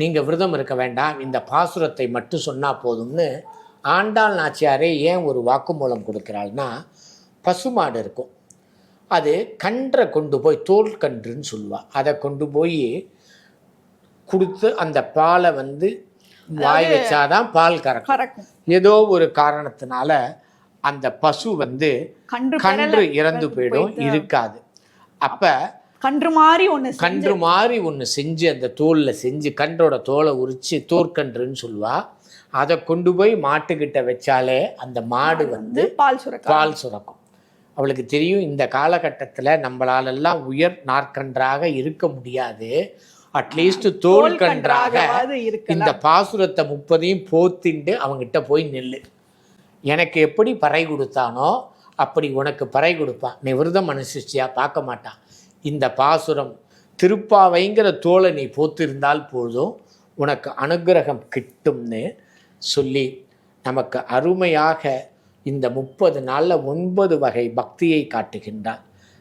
நீங்கள் விரதம் இருக்க வேண்டாம் இந்த பாசுரத்தை மட்டும் சொன்னால் போதும்னு ஆண்டாள் நாச்சியாரே ஏன் ஒரு வாக்குமூலம் கொடுக்குறாள்னா பசுமாடு இருக்கும். அது கன்றை கொண்டு போய் தோல் கன்றுன்னு சொல்லுவாள் அதை கொண்டு போய் கொடுத்து அந்த பாலை வந்து வாய் வச்சாதான் பால் கறக்கும். ஏதோ ஒரு காரணத்தினால அந்த பசு வந்து கன்று இறந்து போயிடும் இருக்காது. அப்ப கன்று மாதிரி செஞ்சு- கன்று மாதிரி ஒன்று செஞ்சு அந்த தோலில் செஞ்சு கன்றோட தோலை உரித்து தோற்கன்றுன்னு சொல்லுவா. அதை கொண்டு போய் மாட்டுக்கிட்ட வச்சாலே அந்த மாடு வந்து பால் சுரக்க பால் சுரக்கும். அவளுக்கு தெரியும் இந்த காலகட்டத்தில் நம்மளாலெல்லாம் உயர் நாற்கன்றாக இருக்க முடியாது. அட்லீஸ்ட் தோல் கன்றாக. இந்த பாசுரத்தை முப்பதையும் போத்திண்டு அவங்கிட்ட போய் நில்லு. எனக்கு எப்படி பறை கொடுத்தானோ அப்படி உனக்கு பறை கொடுப்பான் நீ விரதம் அனுசரிச்சியா? பார்க்க மாட்டான் இந்த பாசுரம் திருப்பாவைங்கிற தோலை நீ போத்திருந்தால் போதும். உனக்கு அனுக்கிரகம் கிட்டும்னு சொல்லி நமக்கு அருமையாக இந்த முப்பது நாளில் ஒன்பது வகை பக்தியை காட்டுகின்றார்.